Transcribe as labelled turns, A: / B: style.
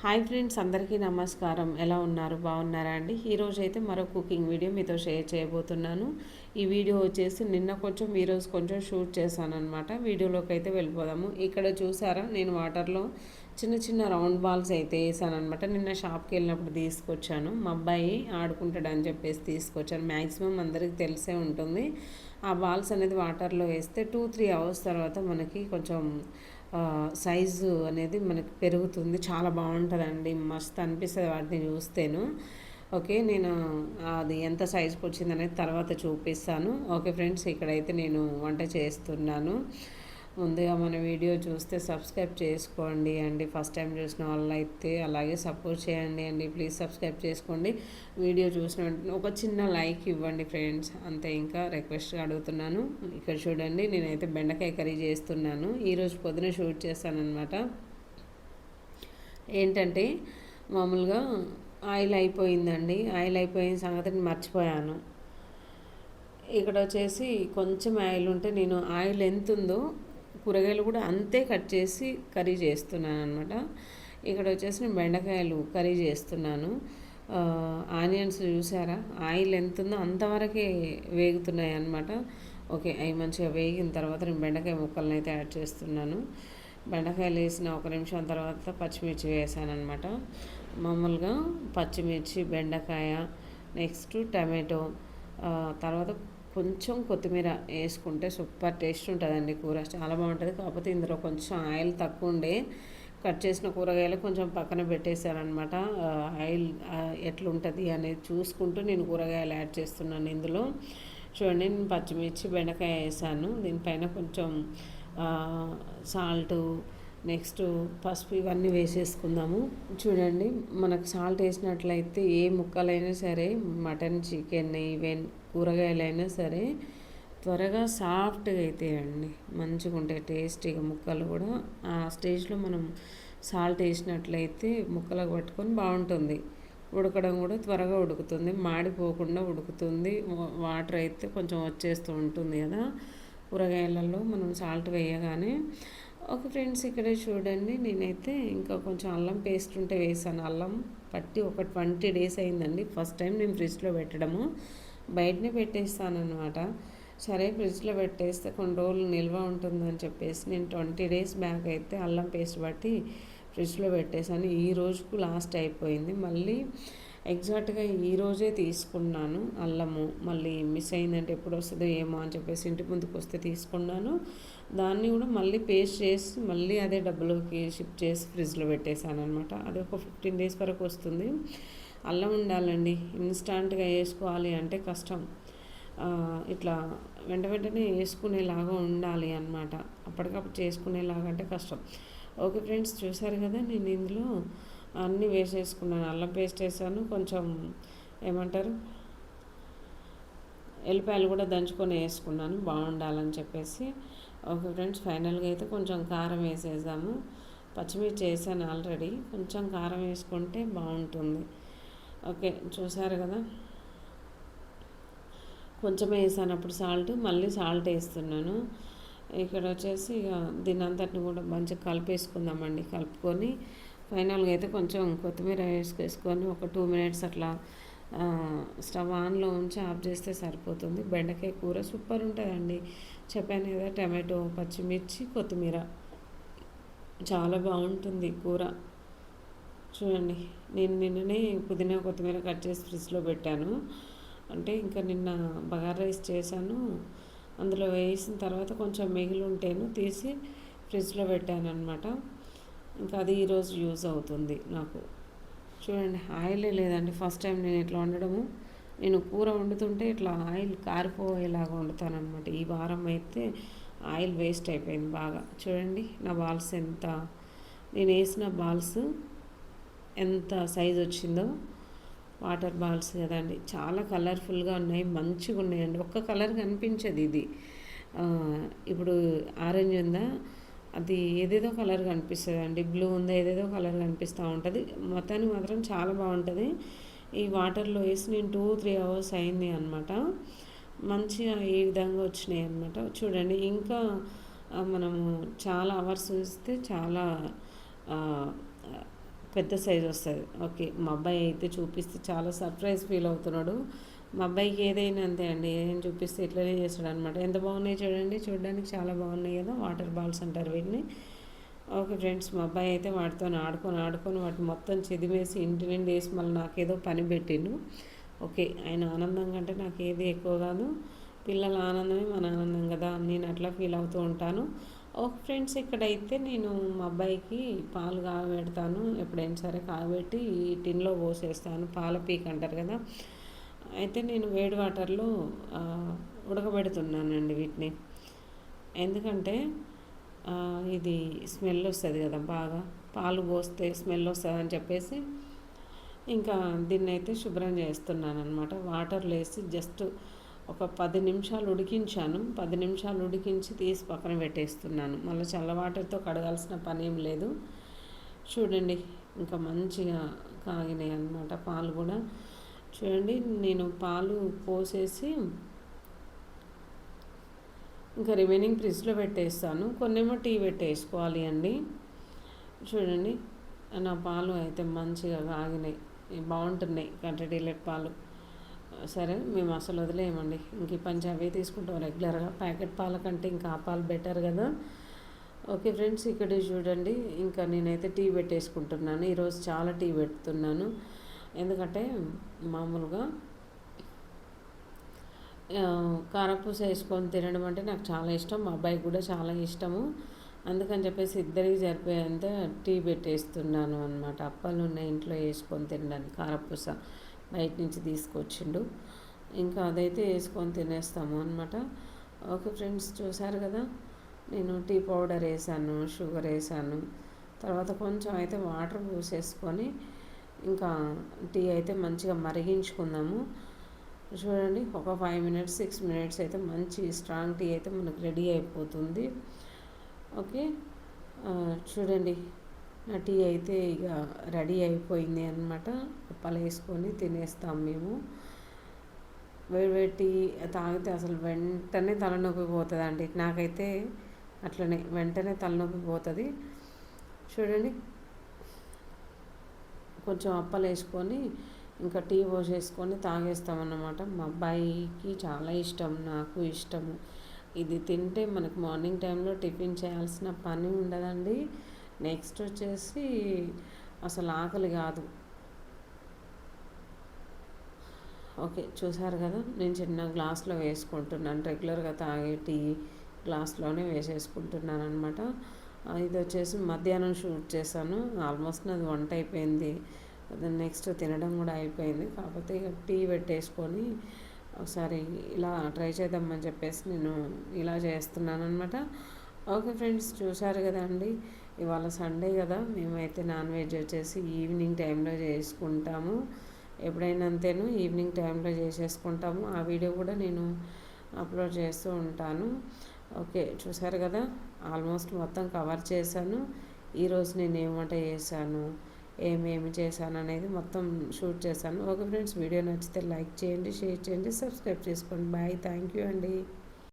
A: Hi friends అందరికీ నమస్కారం. ఎలా ఉన్నారు? బాగున్నారా అండి? ఈరోజు అయితే మరో కుకింగ్ వీడియో మీతో షేర్ చేయబోతున్నాను. ఈ వీడియో వచ్చేసి నిన్న కొంచెం ఈరోజు కొంచెం షూట్ చేశాను అనమాట వీడియోలోకి అయితే వెళ్ళిపోదాము. ఇక్కడ చూసారా నేను వాటర్లో చిన్న చిన్న రౌండ్ బాల్స్ అయితే వేసాను అనమాట నిన్న షాప్కి వెళ్ళినప్పుడు తీసుకొచ్చాను. మా అబ్బాయి ఆడుకుంటాడు అని చెప్పేసి తీసుకొచ్చాను. మ్యాక్సిమం అందరికి తెలిసే ఉంటుంది. ఆ బాల్స్ అనేది వాటర్లో వేస్తే టూ త్రీ అవర్స్ తర్వాత మనకి కొంచెం సైజు అనేది మనకు పెరుగుతుంది. చాలా బాగుంటుందండి. మస్తు అనిపిస్తుంది వాటిని చూస్తేను. ఓకే నేను అది ఎంత సైజుకి వచ్చింది అనేది తర్వాత చూపిస్తాను. ఓకే ఫ్రెండ్స్ ఇక్కడైతే నేను వంట చేస్తున్నాను. ముందుగా మన వీడియో చూస్తే సబ్స్క్రైబ్ చేసుకోండి అండి. ఫస్ట్ టైం చూసిన వాళ్ళైతే అయితే అలాగే సపోర్ట్ చేయండి అండి. ప్లీజ్ సబ్స్క్రైబ్ చేసుకోండి. వీడియో చూసిన వెంటనే ఒక చిన్న లైక్ ఇవ్వండి ఫ్రెండ్స్. అంతే ఇంకా రిక్వెస్ట్గా అడుగుతున్నాను. ఇక్కడ చూడండి నేనైతే బెండకాయ కర్రీ చేస్తున్నాను. ఈరోజు పొద్దున షూట్ చేస్తానమాట ఏంటంటే మామూలుగా ఆయిల్ అయిపోయిందండి. ఆయిల్ అయిపోయిన సంగతిని మర్చిపోయాను. ఇక్కడ వచ్చేసి కొంచెం ఆయిల్ ఉంటే నేను ఆయిల్ ఎంత ఉందో కూరగాయలు కూడా అంతే కట్ చేసి కర్రీ చేస్తున్నాను అనమాట ఇక్కడ వచ్చేసి నేను బెండకాయలు కర్రీ చేస్తున్నాను. ఆనియన్స్ చూసారా? ఆయిల్ ఎంత ఉందో అంతవరకే వేగుతున్నాయి అనమాట ఓకే అవి మంచిగా వేగిన తర్వాత నేను బెండకాయ ముక్కలను అయితే యాడ్ చేస్తున్నాను. బెండకాయలు వేసిన ఒక నిమిషం తర్వాత పచ్చిమిర్చి వేసాను అనమాట మామూలుగా పచ్చిమిర్చి బెండకాయ నెక్స్ట్ టమాటో తర్వాత కొంచెం కొత్తిమీర వేసుకుంటే సూపర్ టేస్ట్ ఉంటుందండి కూర. చాలా బాగుంటుంది. కాకపోతే ఇందులో కొంచెం ఆయిల్ తక్కువ ఉండే కట్ చేసిన కూరగాయలు కొంచెం పక్కన పెట్టేశారనమాట ఆయిల్ ఎట్లుంటుంది అనేది చూసుకుంటూ నేను కూరగాయలు యాడ్ చేస్తున్నాను ఇందులో. చూడండి నేను పచ్చిమిర్చి బెండకాయ వేసాను. దీనిపైన కొంచెం సాల్టు నెక్స్ట్ పసుపు ఇవన్నీ వేసేసుకుందాము. చూడండి మనకు సాల్ట్ వేసినట్లయితే ఏ ముక్కలైనా సరే మటన్ చికెన్ ఈవెన్ కూరగాయలైనా సరే త్వరగా సాఫ్ట్గా అవుతాయండి మంచిగా ఉంటాయి టేస్టీగా ముక్కలు కూడా. ఆ స్టేజ్లో మనం సాల్ట్ వేసినట్లయితే ముక్కలకు పట్టుకొని బాగుంటుంది. ఉడకడం కూడా త్వరగా ఉడుకుతుంది మాడిపోకుండా ఉడుకుతుంది. వాటర్ అయితే కొంచెం వచ్చేస్తూ ఉంటుంది కదా. కూరగాయలలో మనం సాల్ట్ వేయగానే ఒక ఫ్రెండ్స్ ఇక్కడే చూడండి. నేనైతే ఇంకా కొంచెం అల్లం పేస్ట్ ఉంటే వేసాను. అల్లం పట్టి ఒక ట్వంటీ డేస్ అయిందండి. ఫస్ట్ టైం నేను ఫ్రిడ్జ్లో పెట్టడము. బయటనే పెట్టేస్తానమాట సరే ఫ్రిడ్జ్లో పెట్టేస్తే కొన్ని రోజులు నిల్వ ఉంటుందని చెప్పేసి నేను ట్వంటీ డేస్ బ్యాక్ అయితే అల్లం పేస్ట్ పట్టి ఫ్రిడ్జ్లో పెట్టేశాను. ఈ రోజుకు లాస్ట్ అయిపోయింది. మళ్ళీ ఎగ్జాక్ట్గా ఈ రోజే తీసుకున్నాను అల్లము. మళ్ళీ మిస్ అయిందంటే ఎప్పుడు వస్తుందో ఏమో అని చెప్పేసి ఇంటి ముందుకు వస్తే తీసుకున్నాను. దాన్ని కూడా మళ్ళీ పేస్ట్ చేసి మళ్ళీ అదే డబ్బులోకి షిఫ్ట్ చేసి ఫ్రిడ్జ్లో పెట్టేశాను అనమాట అది ఒక ఫిఫ్టీన్ డేస్ వరకు వస్తుంది. అల్లం ఉండాలండి. ఇన్స్టాంట్గా వేసుకోవాలి అంటే కష్టం. ఇట్లా వెంట వెంటనే వేసుకునేలాగా ఉండాలి అనమాట అప్పటికప్పుడు చేసుకునేలాగా అంటే కష్టం. ఓకే ఫ్రెండ్స్ చూసారు కదా నేను ఇందులో అన్నీ వేసేసుకున్నాను. అల్లం పేస్ట్ వేసాను. కొంచెం ఏమంటారు? ఎల్లిపాయలు కూడా దంచుకొని వేసుకున్నాను. బాగుండాలని చెప్పేసి. ఓకే ఫ్రెండ్స్ ఫైనల్గా అయితే కొంచెం కారం వేసేసాము. పచ్చిమిర్చి వేసాను ఆల్రెడీ. కొంచెం కారం వేసుకుంటే బాగుంటుంది. ఓకే చూసారు కదా? కొంచెం వేసాను అప్పుడు సాల్ట్ మళ్ళీ సాల్ట్ వేస్తున్నాను. ఇక్కడ వచ్చేసి ఇక దీని అంతటిని కూడా మంచిగా కలిపేసుకుందామండి కలుపుకొని. ఫైనల్గా అయితే కొంచెం కొత్తిమీర వేసుకొని ఒక టూ మినిట్స్ అట్లా స్టవ్ ఆన్లో ఉంచి ఆఫ్ చేస్తే సరిపోతుంది. బెండకాయ కూర సూపర్ ఉంటుందండి. చెప్పాను కదా టమాటో పచ్చిమిర్చి కొత్తిమీర. చాలా బాగుంటుంది కూర. చూడండి నేను నిన్ననే పుదీనా కొత్తిమీర కట్ చేసి ఫ్రిడ్జ్లో పెట్టాను. అంటే ఇంకా నిన్న బగార్ రైస్ చేశాను. అందులో వేసిన తర్వాత కొంచెం మిగిలి ఉంటేను తీసి ఫ్రిడ్జ్లో పెట్టాను అనమాట ఇంకా అది ఈరోజు యూజ్ అవుతుంది నాకు. చూడండి ఆయిలే లేదండి. ఫస్ట్ టైం నేను ఇట్లా వండడము. నేను కూర వండుతుంటే ఇట్లా ఆయిల్ కారిపోయేలాగా వండుతానమాట ఈ వారం అయితే ఆయిల్ వేస్ట్ అయిపోయింది బాగా. చూడండి నా బాల్స్ ఎంత నేను వేసిన బాల్స్ ఎంత సైజ్ వచ్చిందో వాటర్ బాల్స్ కదండి. చాలా కలర్ఫుల్గా ఉన్నాయి మంచిగా ఉన్నాయండి. ఒక్క కలర్ కనిపించదు ఇది. ఇప్పుడు ఆరెంజ్ ఉందా? అది ఏదేదో కలర్ కనిపిస్తుంది అండి బ్లూ ఉందా? ఏదేదో కలర్ కనిపిస్తూ ఉంటుంది. మొత్తానికి మాత్రం చాలా బాగుంటుంది. ఈ వాటర్లో వేసి నేను టూ త్రీ అవర్స్ అయింది అనమాట మంచిగా ఈ విధంగా వచ్చినాయి అనమాట చూడండి ఇంకా మనము చాలా అవర్స్ చూస్తే చాలా పెద్ద సైజ్ వస్తుంది. ఓకే మా అబ్బాయి అయితే చూపిస్తే చాలా సర్ప్రైజ్ ఫీల్ అవుతున్నాడు. మా అబ్బాయికి ఏదైనా అంతే అండి ఏదైనా చూపిస్తే ఇట్లనే చేస్తాడు అనమాట ఎంత బాగున్నాయి చూడండి చూడడానికి చాలా బాగున్నాయి కదా వాటర్ బాల్స్ అంటారు వీటిని. ఓకే ఫ్రెండ్స్ మా అబ్బాయి అయితే వాటితో ఆడుకొని ఆడుకొని వాటి మొత్తం చెదిమేసి ఇంటి నుండి వేసి మళ్ళీ నాకేదో పని పెట్టిండు. ఓకే ఆయన ఆనందం కంటే నాకు ఏది ఎక్కువ కాదు. పిల్లల ఆనందమే మన ఆనందం కదా నేను అట్లా ఫీల్ అవుతూ ఉంటాను. ఓకే ఫ్రెండ్స్ ఇక్కడైతే నేను మా అబ్బాయికి పాలు కాగబెడతాను ఎప్పుడైనా సరే కాగబెట్టి ఈ టిన్లో పోసేస్తాను. పాల పీక్ అంటారు కదా. అయితే నేను వేడి వాటర్లో ఉడకబెడుతున్నానండి వీటిని. ఎందుకంటే ఇది స్మెల్ వస్తుంది కదా బాగా. పాలు పోస్తే స్మెల్ వస్తుంది అని చెప్పేసి ఇంకా దీన్ని అయితే శుభ్రం చేస్తున్నాను అనమాట వాటర్లో వేసి జస్ట్ ఒక పది నిమిషాలు ఉడికించాను. పది నిమిషాలు ఉడికించి తీసి పక్కన పెట్టేస్తున్నాను. మళ్ళీ చల్ల వాటర్తో కడగాల్సిన పని ఏం లేదు. చూడండి ఇంకా మంచిగా కాగినాయి అనమాట పాలు కూడా. చూడండి నేను పాలు పోసేసి ఇంకా రిమైనింగ్ ఫ్రిడ్జ్లో పెట్టేస్తాను. కొన్నేమో టీ పెట్టేసుకోవాలి అండి. చూడండి నా పాలు అయితే మంచిగా కాగినాయి. బాగుంటున్నాయి కంట్రీ డీలెట్ పాలు. సరే మేము అసలు వదిలేయమండి. ఇంక పంచి అవే తీసుకుంటాం రెగ్యులర్గా ప్యాకెట్ పాల కంటే ఇంకా ఆ పాలు బెటర్ కదా. ఓకే ఫ్రెండ్స్ ఇక్కడ చూడండి ఇంకా నేనైతే టీ పెట్టేసుకుంటున్నాను. ఈరోజు చాలా టీ పెడుతున్నాను. ఎందుకంటే మామూలుగా కారపూస వేసుకొని తినడం అంటే నాకు చాలా ఇష్టం. మా అబ్బాయికి కూడా చాలా ఇష్టము. అందుకని చెప్పేసి ఇద్దరికి సరిపోయేంత టీ పెట్టేస్తున్నాను అనమాట అప్పాలు ఉన్న ఇంట్లో వేసుకొని తినడానికి కారపూస బయట నుంచి తీసుకొచ్చిండు. ఇంకా అదైతే వేసుకొని తినేస్తాము అనమాట ఓకే ఫ్రెండ్స్ చూసారు కదా నేను టీ పౌడర్ వేసాను షుగర్ వేసాను. తర్వాత కొంచెం అయితే వాటర్ పోసేసుకొని ఇంకా టీ అయితే మంచిగా మరిగించుకుందాము. చూడండి ఒక ఫైవ్ మినిట్స్ సిక్స్ మినిట్స్ అయితే మంచి స్ట్రాంగ్ టీ అయితే మనకు రెడీ అయిపోతుంది. ఓకే చూడండి నా టీ అయితే ఇక రెడీ అయిపోయింది అనమాట పలేసుకొని వేసుకొని తినేస్తాం మేము. వేడి వేడి టీ తాగితే అసలు వెంటనే తలనొప్పి పోతుందండి. నాకైతే అట్లనే వెంటనే తలనొప్పి పోతుంది. చూడండి కొంచెం అప్పలు వేసుకొని ఇంకా టీ పోసేసుకొని తాగేస్తామన్నమాట. మా అబ్బాయికి చాలా ఇష్టం నాకు ఇష్టము. ఇది తింటే మనకు మార్నింగ్ టైంలో టిఫిన్ చేయాల్సిన పని ఉండదండి. నెక్స్ట్ వచ్చేసి అసలు ఆకలి కాదు. ఓకే చూసారు కదా? నేను చిన్న గ్లాస్లో వేసుకుంటున్నాను. రెగ్యులర్గా తాగే టీ గ్లాస్లోనే వేసేసుకుంటున్నాను అనమాట ఇది వచ్చేసి మధ్యాహ్నం షూట్ చేశాను. ఆల్మోస్ట్ నాది వంట అయిపోయింది. నెక్స్ట్ తినడం కూడా అయిపోయింది. కాకపోతే ఇక టీ పెట్టేసుకొని ఒకసారి ఇలా ట్రై చేద్దామని చెప్పేసి నేను ఇలా చేస్తున్నాను అనమాట ఓకే ఫ్రెండ్స్ చూశారు కదా అండి? ఇవాళ సండే కదా. మేమైతే నాన్ వెజ్ వచ్చేసి ఈవినింగ్ టైంలో చేసుకుంటాము. ఎప్పుడైనా అంతేను ఈవినింగ్ టైంలో చేసేసుకుంటాము. ఆ వీడియో కూడా నేను అప్లోడ్ చేస్తూ ఉంటాను. ఓకే చూసారు కదా? ఆల్మోస్ట్ మొత్తం కవర్ చేశాను. ఈరోజు నేను ఏమంట చేశాను? ఏమేమి చేశాను అనేది మొత్తం షూట్ చేశాను. ఓకే ఫ్రెండ్స్ వీడియో నచ్చితే లైక్ చేయండి షేర్ చేయండి సబ్స్క్రైబ్ చేసుకోండి. బాయ్. థ్యాంక్ యూ అండి.